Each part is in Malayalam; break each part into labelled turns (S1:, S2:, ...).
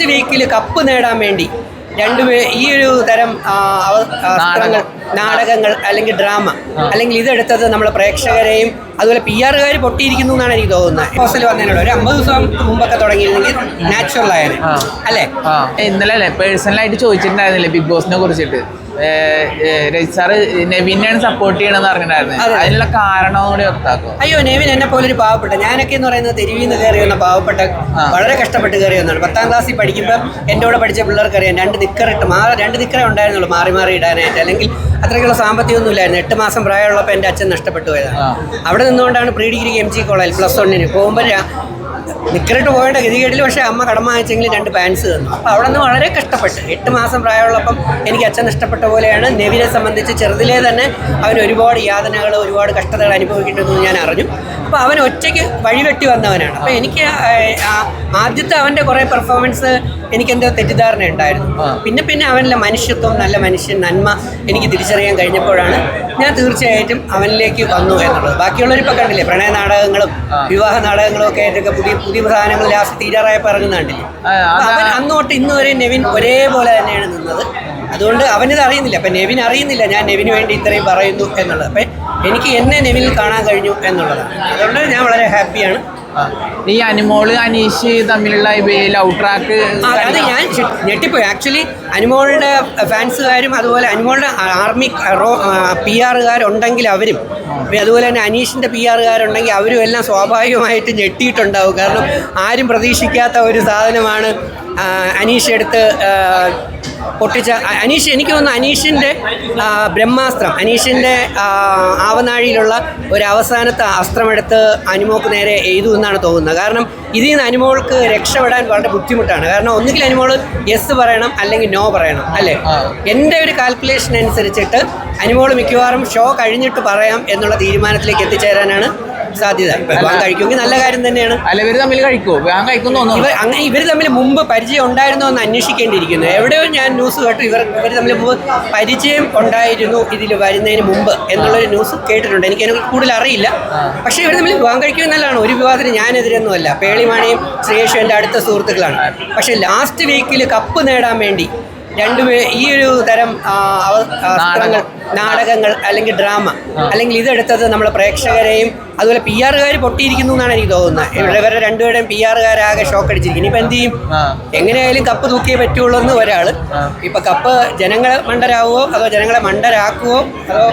S1: ലാസ്റ്റ് വീക്കിൽ കപ്പ് നേടാൻ വേണ്ടി രണ്ടുപേ ഈ ഒരു തരം വസ്ത്രങ്ങൾ നാടകങ്ങൾ അല്ലെങ്കിൽ ഡ്രാമ അല്ലെങ്കിൽ ഇതെടുത്തത് നമ്മളെ പ്രേക്ഷകരെയും അതുപോലെ പി ആറുകാർ പൊട്ടിയിരിക്കുന്നു എന്നാണ് എനിക്ക് തോന്നുന്നത്. ഹോസ്റ്റലിൽ വന്നതിനോട് ഒരു അമ്പത് ദിവസം മുമ്പൊക്കെ തുടങ്ങിയിരുന്നെങ്കിൽ നാച്ചുറൽ
S2: ആയാലും.
S1: അല്ലേ?
S2: ഇന്നലെ അല്ലേ? പേഴ്സണലായിട്ട് ചോദിച്ചിട്ടുണ്ടായിരുന്നില്ലേ ബിഗ് ബോസിനെ കുറിച്ചിട്ട്? രജി സാറ് നെവിനെയാണ് സപ്പോർട്ട് ചെയ്യണമെന്ന് പറഞ്ഞിട്ടുണ്ടായിരുന്നു. അതിനുള്ള കാരണം കൂടി വ്യക്താക്കും
S1: അയ്യോ നെവിൻ എന്നെ പോലെ ഒരു പാവപ്പെട്ട ഞാനൊക്കെ എന്ന് പറയുന്നത് തെരുവിൽ നിന്ന് കയറി വന്ന പാവപ്പെട്ട വളരെ കഷ്ടപ്പെട്ട് കയറി വന്നാണ് പത്താം ക്ലാസ്സിൽ പഠിക്കുമ്പോൾ എന്റെ കൂടെ പഠിച്ച പിള്ളേർക്ക് അറിയാം രണ്ട് നിക്കറിട്ട് മാ രണ്ട് നിക്കറേ ഉണ്ടായിരുന്നുള്ളൂ മാറി മാറി ഇടാനായിട്ട്. അല്ലെങ്കിൽ അത്രയ്ക്കുള്ള സാമ്പത്തികമൊന്നും ഇല്ലായിരുന്നു. എട്ട് മാസം പ്രായമുള്ളപ്പോൾ എന്റെ അച്ഛൻ നഷ്ടപ്പെട്ടു പോയതാണ്. അവിടെ നിന്നുകൊണ്ടാണ് പ്രീ ഡിഗ്രി എം ജി കോളേജിൽ പ്ലസ് വണ്ണിന് പോകുമ്പോൾ നിക്കറിട്ട് പോകേണ്ട ഗതികേട്ടിൽ പക്ഷേ അമ്മ കടമ വാങ്ങിച്ചെങ്കിൽ രണ്ട് പാൻസ് തന്നു. അപ്പോൾ അവിടെ നിന്ന് വളരെ കഷ്ടപ്പെട്ട്. എട്ട് മാസം പ്രായമുള്ളപ്പം എനിക്ക് അച്ഛൻ ഇഷ്ടപ്പെട്ട പോലെയാണ്. നെവിനെ സംബന്ധിച്ച് ചെറുതിലേ തന്നെ അവൻ ഒരുപാട് യാതനകൾ ഒരുപാട് കഷ്ടതകൾ അനുഭവിക്കേണ്ടതെന്ന് ഞാൻ അറിഞ്ഞു. അപ്പോൾ അവൻ ഒറ്റയ്ക്ക് വഴിവെട്ടി വന്നവനാണ്. അപ്പോൾ എനിക്ക് ആദ്യത്തെ അവന്റെ കുറേ പെർഫോമൻസ് എനിക്കെന്തോ തെറ്റിദ്ധാരണ ഉണ്ടായിരുന്നു. പിന്നെ പിന്നെ അവനിലെ മനുഷ്യത്വം നല്ല മനുഷ്യൻ നന്മ എനിക്ക് തിരിച്ചറിയാൻ കഴിഞ്ഞപ്പോഴാണ് ഞാൻ തീർച്ചയായിട്ടും അവനിലേക്ക് വന്നു എന്നുള്ളത്. ബാക്കിയുള്ളവരിപ്പോൾ കണ്ടില്ലേ പ്രണയ നാടകങ്ങളും വിവാഹ നാടകങ്ങളും ഒക്കെ ആയിട്ടൊക്കെ പുതിയ പുതിയ സാധനങ്ങൾ ലാസ്റ്റ് തീരാറായപ്പോൾ ഇറങ്ങുന്നുണ്ടല്ലേ അവൻ അന്നോട്ട് ഇന്ന് വരെ നെവിൻ ഒരേപോലെ തന്നെയാണ് നിന്നത്. അതുകൊണ്ട് അവനിത് അറിയുന്നില്ല. അപ്പം നെവിൻ അറിയുന്നില്ല. ഞാൻ നെവിന് വേണ്ടി ഇത്രയും പറയുന്നു എന്നുള്ളത്. അപ്പം എനിക്ക് എന്നെ നെവിനിൽ കാണാൻ കഴിഞ്ഞു എന്നുള്ളതാണ്. അതുകൊണ്ട് ഞാൻ വളരെ ഹാപ്പിയാണ്.
S2: ഈ അനുമോൾ അനീഷ് തമ്മിലുള്ള ലവ് ട്രാക്ക്
S1: അത് ഞാൻ ഞെട്ടിപ്പോയി. ആക്ച്വലി അനുമോളുടെ ഫാൻസുകാരും അതുപോലെ അനുമോളുടെ ആർമി പി ആറുകാരുണ്ടെങ്കിൽ അവരും അതുപോലെ തന്നെ അനീഷിന്റെ പി ആറുകാരുണ്ടെങ്കിൽ അവരും എല്ലാം സ്വാഭാവികമായിട്ട് ഞെട്ടിയിട്ടുണ്ടാവും. കാരണം ആരും പ്രതീക്ഷിക്കാത്ത ഒരു സാധനമാണ് അനീഷ് എടുത്ത് പൊട്ടിച്ച അനീഷ് എനിക്ക് തോന്നുന്നു അനീഷിന്റെ ബ്രഹ്മാസ്ത്രം അനീഷിന്റെ ആവനാഴിയിലുള്ള ഒരു അവസാനത്തെ അസ്ത്രമെടുത്ത് അനുമോക്ക് നേരെ എഴുതു എന്നാണ് തോന്നുന്നത്. കാരണം ഇതിൽ നിന്ന് അനുമോൾക്ക് രക്ഷപ്പെടാൻ വളരെ ബുദ്ധിമുട്ടാണ്. കാരണം ഒന്നുകിൽ അനുമോൾ യെസ് പറയണം അല്ലെങ്കിൽ നോ പറയണം അല്ലേ. എന്റെ ഒരു കാൽക്കുലേഷൻ അനുസരിച്ചിട്ട് അനുമോൾ മിക്കവാറും ഷോ കഴിഞ്ഞിട്ട് പറയാം എന്നുള്ള തീരുമാനത്തിലേക്ക് എത്തിച്ചേരാനാണ് സാധ്യത. വിവാഹം കഴിക്കുമെങ്കിൽ നല്ല കാര്യം തന്നെയാണ്.
S2: അല്ല ഇവർ തമ്മിൽ കഴിക്കുമോ ഞാൻ കഴിക്കുന്നു
S1: ഇവർ അങ്ങനെ ഇവർ തമ്മിൽ മുമ്പ് പരിചയം ഉണ്ടായിരുന്നോ എന്ന് അന്വേഷിക്കേണ്ടിയിരിക്കുന്നു. എവിടെയോ ഞാൻ ന്യൂസ് കേട്ടു ഇവർ ഇവർ തമ്മിൽ മുമ്പ് പരിചയം ഉണ്ടായിരുന്നു ഇതിൽ വരുന്നതിന് മുമ്പ് എന്നുള്ളൊരു ന്യൂസ് കേട്ടിട്ടുണ്ട്. എനിക്ക് അതിനെ കൂടുതൽ അറിയില്ല. പക്ഷേ ഇവർ തമ്മിൽ വിവാഹം കഴിക്കുമെന്നല്ലാണ്? ഒരു വിവാഹത്തിന് ഞാനെതിരൊന്നുമല്ല പേളിമാണിയും ശ്രീയേഷും എന്റെ അടുത്ത സുഹൃത്തുക്കളാണ്. പക്ഷേ ലാസ്റ്റ് വീക്കിൽ കപ്പ് നേടാൻ വേണ്ടി രണ്ടുപേ ഈ ഒരു തരം ആ, അവ- ആ, ചിത്രങ്ങൾ നാടകങ്ങൾ അല്ലെങ്കിൽ ഡ്രാമ അല്ലെങ്കിൽ ഇതെടുത്തത് നമ്മളെ പ്രേക്ഷകരെയും അതുപോലെ പി ആറുകാർ പൊട്ടിയിരിക്കുന്നു എന്നാണ് എനിക്ക് തോന്നുന്നത്. ഇവിടെ ഇവരുടെ രണ്ടുപേരുടെയും പി ആറുകാരാകെ ഷോക്ക് അടിച്ചിരിക്കുന്നു ഇനിയിപ്പോൾ എന്ത് ചെയ്യും. എങ്ങനെയായാലും കപ്പ് തൂക്കിയേ പറ്റുള്ളൂ എന്ന് ഒരാൾ ഇപ്പം കപ്പ് ജനങ്ങളെ മണ്ടരാകുമോ അതോ ജനങ്ങളെ മണ്ടരാക്കുവോ? അതോ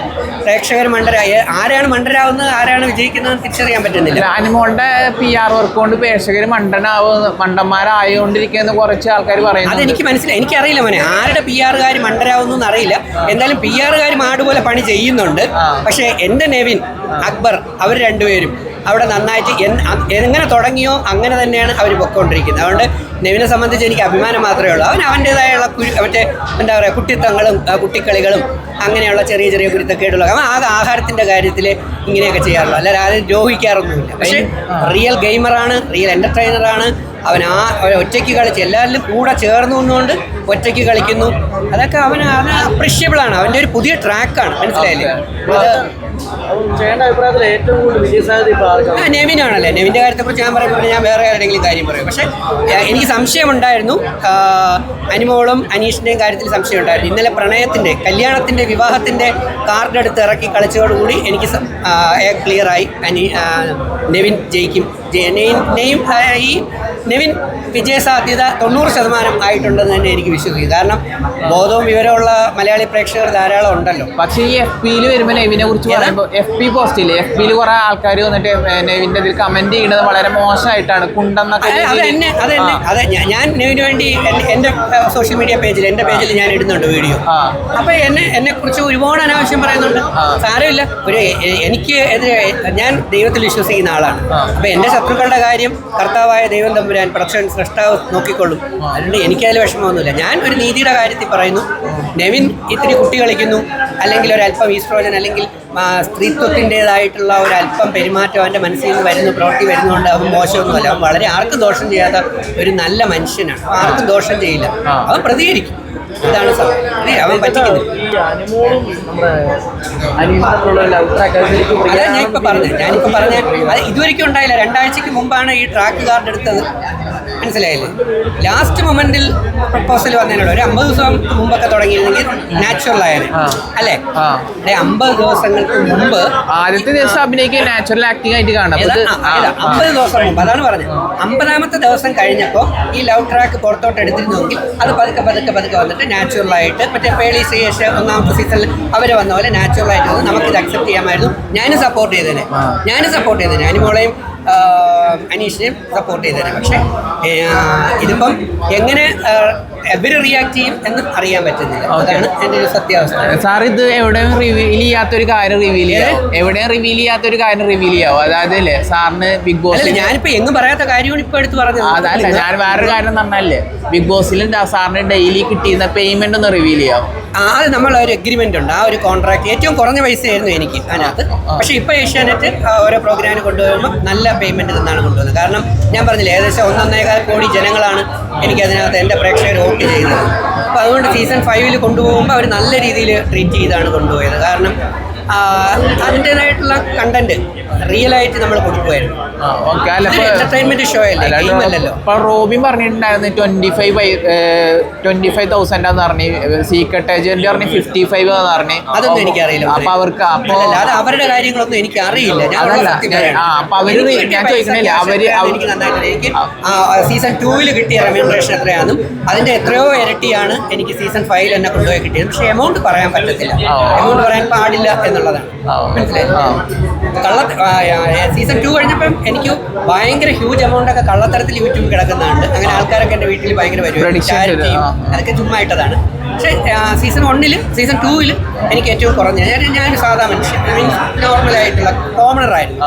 S1: പ്രേക്ഷകർ മണ്ടരായ? ആരാണ് മണ്ടരാവുന്നത്? ആരാണ് വിജയിക്കുന്നത് തിരിച്ചറിയാൻ പറ്റുന്നില്ല.
S2: ആനിമോളുടെ പി ആർ വർക്ക് കൊണ്ട് മണ്ടനാവുന്നു മണ്ടനാവുന്ന മണ്ടന്മാരായോണ്ടിരിക്കുന്ന കുറച്ച് ആൾക്കാർ പറയുന്നത്
S1: അതെനിക്ക് മനസ്സിലായി. എനിക്കറിയില്ല മോനെ. ആരുടെ പി ആറുകാർ മണ്ടരാവുന്നു എന്നറിയില്ല. എന്തായാലും പി ആറുകാർ മാടുപോലെ പണി ചെയ്യുന്നുണ്ട്.
S2: പക്ഷെ
S1: പക്ഷേ എന്റെ നെവിൻ അക്ബർ അവർ രണ്ടുപേരും അവിടെ നന്നായിട്ട് എങ്ങനെ തുടങ്ങിയോ അങ്ങനെ തന്നെയാണ് അവർ പൊക്കോണ്ടിരിക്കുന്നത്. അതുകൊണ്ട് നെവിനെ സംബന്ധിച്ച് എനിക്ക് അഭിമാനം മാത്രമേ ഉള്ളൂ. അവൻ അവന്റേതായുള്ള മറ്റേ എന്താ പറയുക കുട്ടിത്തങ്ങളും കുട്ടിക്കളികളും അങ്ങനെയുള്ള ചെറിയ ചെറിയ കുരുത്തക്കേടുള്ള അവൻ ആ ആഹാരത്തിന്റെ കാര്യത്തിൽ ഇങ്ങനെയൊക്കെ ചെയ്യാറുള്ളൂ. അല്ലാതെ ആരും ദ്രോഹിക്കാറൊന്നുമില്ല. പക്ഷേ റിയൽ ഗെയിമറാണ് റിയൽ എന്റർടൈനറാണ് അവൻ ആ അവൻ ഒറ്റയ്ക്ക് കളിച്ച് എല്ലാവരിലും കൂടെ ചേർന്നു നിന്നുകൊണ്ട് ഒറ്റയ്ക്ക് കളിക്കുന്നു. അതൊക്കെ അവന് അത് അപ്രിഷ്യബിൾ ആണ്. അവന്റെ ഒരു പുതിയ ട്രാക്കാണ് മനസ്സിലായില്ലേ? അത് നെവിനാണല്ലേ? നെവിന്റെ കാര്യത്തെക്കുറിച്ച് ഞാൻ പറയുമ്പോൾ ഞാൻ വേറെ ആരുടെങ്കിലും കാര്യം പറയും. പക്ഷേ എനിക്ക് സംശയമുണ്ടായിരുന്നു. അനിമോളും അനീഷിന്റെയും കാര്യത്തിൽ സംശയം ഉണ്ടായിരുന്നു ഇന്നലെ പ്രണയത്തിന്റെ കല്യാണത്തിന്റെ വിവാഹത്തിന്റെ കാർഡ് എടുത്ത് ഇറക്കി കളിച്ചതോടുകൂടി എനിക്ക് ക്ലിയറായി അനി നെവിൻ ജയിക്കും. ജെ- നെയിൻ നെയിം ആ, ഈ നെവിൻ വിജയസാധ്യത തൊണ്ണൂറ് ശതമാനം ആയിട്ടുണ്ടെന്ന് തന്നെ എനിക്ക് വിശ്വസിക്കും കാരണം ബോധവും വിവരമുള്ള മലയാളി പ്രേക്ഷകർ ധാരാളം ഉണ്ടല്ലോ.
S2: പക്ഷേ ഈ എഫ് പിയിൽ വരുമ്പോൾ നെവിനെ കുറിച്ച് പറയുമ്പോൾ എഫ് പി പോസ്റ്റില്ലേ? എഫ് പിയിൽ കുറെ ആൾക്കാർ വന്നിട്ട് നെവിന്റെ ഇതിൽ കമന്റ് ചെയ്യുന്നത് വളരെ മോശമായിട്ടാണ്. കുണ്ടെന്നൊക്കെ
S1: അതെന്നെ അത് എന്നെ അത് ഞാൻ നെവിന് വേണ്ടി എൻ- എന്റെ സോഷ്യൽ മീഡിയ പേജിൽ എന്റെ പേജിൽ ഞാൻ ഇടുന്നുണ്ട് വീഡിയോ.
S2: അപ്പോൾ
S1: അപ്പൊ എന്നെ എന്നെ കുറിച്ച് ഒരുപാട് അനാവശ്യം പറയുന്നുണ്ട്. സാരമില്ല. ഒരു എനിക്ക് എതിരെ ഞാൻ ദൈവത്തിൽ വിശ്വസിക്കുന്ന ആളാണ്.
S2: അപ്പോൾ
S1: അപ്പൊ എന്റെ ശത്രുക്കളുടെ കാര്യം കർത്താവായ ദൈവം തമ്പുരാൻ പ്രൊഡക്ഷൻ സൃഷ്ടാവ് നോക്കിക്കൊള്ളും. അതുകൊണ്ട് എനിക്കതിൽ വിഷമമൊന്നുമില്ല. ഞാൻ ഒരു നീതിയുടെ കാര്യത്തിൽ പറയുന്നു. നെവിൻ ഇത്തിരി കുട്ടി കളിക്കുന്നു. അല്ലെങ്കിൽ ഒരു അല്പം ഈസ്ട്രോജൻ അല്ലെങ്കിൽ സ്ത്രീത്വത്തിന്റെതായിട്ടുള്ള ഒരു അല്പം പെരുമാറ്റം അവന്റെ മനസ്സിൽ നിന്ന് വരുന്നു പ്രവൃത്തി വരുന്നുണ്ട്. അവൻ മോശമൊന്നുമല്ല. അവൻ വളരെ ആർക്കും ദോഷം ചെയ്യാത്ത ഒരു നല്ല മനുഷ്യനാണ്. ആർക്കും ദോഷം ചെയ്യില്ല. അവൻ പ്രതികരിക്കും. ഇതാണ് ഇത് അവൻ പറ്റിക്കുന്നില്ല
S3: അതാ.
S1: ഞാൻ ഇപ്പൊ പറഞ്ഞത് ഞാനിപ്പോ പറഞ്ഞ അത് ഇതുവരെയ്ക്കും ഉണ്ടായില്ല. രണ്ടാഴ്ചക്ക് മുമ്പാണ് ഈ ട്രാക്ക് കാർഡ് എടുത്തത്. മനസ്സിലായില്ലേ? ലാസ്റ്റ് മൊമെന്റിൽ പ്രപ്പോസൽ വന്നതിനുള്ള ഒരു അമ്പത് ദിവസം മുമ്പൊക്കെ തുടങ്ങിയിരുന്നെങ്കിൽ നാച്ചുറൽ
S2: ആയാലും.
S1: അല്ലെ? അമ്പത് ദിവസങ്ങൾക്ക് മുമ്പ്
S2: ആദ്യത്തെ ദിവസം അഭിനയിക്കുക നാച്ചുറൽ ആക്ടിംഗ് ആയിട്ട് കാണാം.
S1: അമ്പത് ദിവസം മുമ്പ്. അതാണ് പറഞ്ഞത്. അമ്പതാമത്തെ ദിവസം കഴിഞ്ഞപ്പോൾ ഈ ലവ് ട്രാക്ക് പുറത്തോട്ട് എടുത്തിരുന്നെങ്കിൽ അത് പതുക്കെ പതുക്കെ പതുക്കെ വന്നിട്ട് നാച്ചുറൽ ആയിട്ട് മറ്റേ പേളി ശ്രീയേഷ് ഒന്നാമത്തെ സീസണിൽ അവർ വന്ന പോലെ നാച്ചുറൽ ആയിട്ട് വന്ന് നമുക്ക് ഇത് അക്സെപ്റ്റ് ചെയ്യാമായിരുന്നു. ഞാനും സപ്പോർട്ട്
S2: ചെയ്തതിനെ.
S1: ഞാനും സപ്പോർട്ട് ചെയ്തതിനെ അനിമോളെയും അനീഷിനെയും സപ്പോർട്ട് ചെയ്തേനെ പക്ഷേ. ഇതിപ്പം എങ്ങനെ എവര് റിയാക്ട് ചെയ്യും എന്ന് അറിയാൻ പറ്റുന്നില്ല. അതാണ് എന്റെ ഒരു സത്യാവസ്ഥ.
S2: സാർ ഇത് എവിടെയും റിവീൽ ചെയ്യാത്തൊരു കാര്യം റിവീൽ ചെയ്യാവും എവിടെയും റിവീൽ ചെയ്യാത്തൊരു കാര്യം റിവീൽ ചെയ്യാവും? അതായത് അല്ലേ സാറിന് ബിഗ് ബോസ്
S1: ഞാനിപ്പോ എങ്ങും പറയാത്ത കാര്യമാണ് ഇപ്പൊ എടുത്ത് പറഞ്ഞത്.
S2: അതല്ല ഞാൻ വേറൊരു കാര്യം പറഞ്ഞല്ലേ ബിഗ് ബോസിൽ സാറിന് ഡെയിലി കിട്ടിയിരുന്ന പേയ്മെന്റ് ഒന്ന് റിവീൽ ചെയ്യാവും?
S1: ആ, അത് നമ്മൾ ഒരു എഗ്രിമെന്റ് ഉണ്ട്. ആ ഒരു കോൺട്രാക്ട് ഏറ്റവും കുറഞ്ഞ പൈസയായിരുന്നു എനിക്ക് അതിനകത്ത്. പക്ഷെ ഇപ്പൊ ഏഷ്യാനെറ്റ് ഓരോ പ്രോഗ്രാമിന് കൊണ്ടുപോകുമ്പോൾ നല്ല പേയ്മെന്റ് തന്നാണ് കൊണ്ടുവന്നത് കാരണം ഞാൻ പറഞ്ഞില്ലേ ഏകദേശം ഒന്നൊന്നേകാൽ കോടി ജനങ്ങളാണ് എനിക്ക് അതിനകത്ത് എന്റെ പ്രേക്ഷകർ വോട്ട് ചെയ്തത് അപ്പോൾ അതുകൊണ്ട് സീസൺ ഫൈവിൽ കൊണ്ടുപോകുമ്പോൾ അവർ നല്ല രീതിയിൽ ട്രീറ്റ് ചെയ്താണ് കൊണ്ടുപോയത്. കാരണം അതിന്റെതായിട്ടുള്ള കണ്ടന്റ് റിയൽ ആയിട്ട് നമ്മൾ കൊടുക്കുമായിരുന്നു entertainment അല്ലേ, game അല്ലല്ലോ.
S2: ഇപ്പൊ റോബിൻ പറഞ്ഞിട്ടുണ്ടായിരുന്നു twenty five twenty five thousand എന്ന് പറഞ്ഞ് സീക്രട്ട് ഏജന്റ് പറഞ്ഞു ഫിഫ്റ്റി ഫൈവ് പറഞ്ഞു. പറഞ്ഞ്
S1: അതൊന്നും എനിക്കറിയില്ല.
S2: അപ്പൊ അവർക്ക് അപ്പൊ
S1: അത് അവരുടെ കാര്യങ്ങളൊന്നും എനിക്ക് അറിയില്ല ഞാൻ.
S2: അപ്പൊ അവർ
S1: എനിക്ക്
S2: ഞാൻ ചോദിക്കണില്ല, അവർ
S1: എനിക്ക് നന്നായിട്ട് എനിക്ക് സീസൺ ടൂവിൽ കിട്ടിയ റെമ്യൂണറേഷൻ എത്രയാണെന്നും അതിന്റെ എത്രയോ ഇരട്ടിയാണ് എനിക്ക് സീസൺ ഫൈവിൽ എന്നെ കൊണ്ടുപോയി കിട്ടിയത്. പക്ഷേ എമൗണ്ട് പറയാൻ പറ്റത്തില്ല. എമൗണ്ട് പറയാൻ പാടില്ല എന്നുള്ളതാണ്. മനസ്സിലായി? കള്ള സീസൺ ടു കഴിഞ്ഞപ്പം എനിക്ക് ഭയങ്കര ഹ്യൂജ് എമൗണ്ട് ഒക്കെ കള്ളത്തരത്തിൽ യൂട്യൂബ് കിടക്കുന്നതാണ് അങ്ങനെ ആൾക്കാരൊക്കെ എന്റെ വീട്ടിൽ ഭയങ്കര വരും. അതൊക്കെ ചുമ്മാ ഇട്ടതാണ്. പക്ഷേ സീസൺ വണ്ണിൽ സീസൺ ടൂവിൽ എനിക്ക് ഏറ്റവും കുറഞ്ഞ ഞാൻ ഞാനൊരു സാധാ മനുഷ്യൻ. മീൻസ് നോർമലായിട്ടുള്ള കോമണർ ആയിരുന്നു.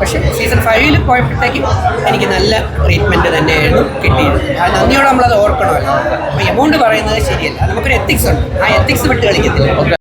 S2: പക്ഷെ
S1: പക്ഷേ സീസൺ ഫൈവിൽ പോയപ്പോഴത്തേക്കും എനിക്ക് നല്ല ട്രീറ്റ്മെന്റ് തന്നെയായിരുന്നു കിട്ടിയത്. അത് നന്ദിയോടെ നമ്മളത് ഓർക്കണമല്ലോ. അപ്പോൾ എമൗണ്ട് പറയുന്നത് ശരിയല്ല. നമുക്കൊരു എത്തിക്സ് ഉണ്ട്. ആ എത്തിക്സ് വിട്ട് കളിക്കത്തില്ല.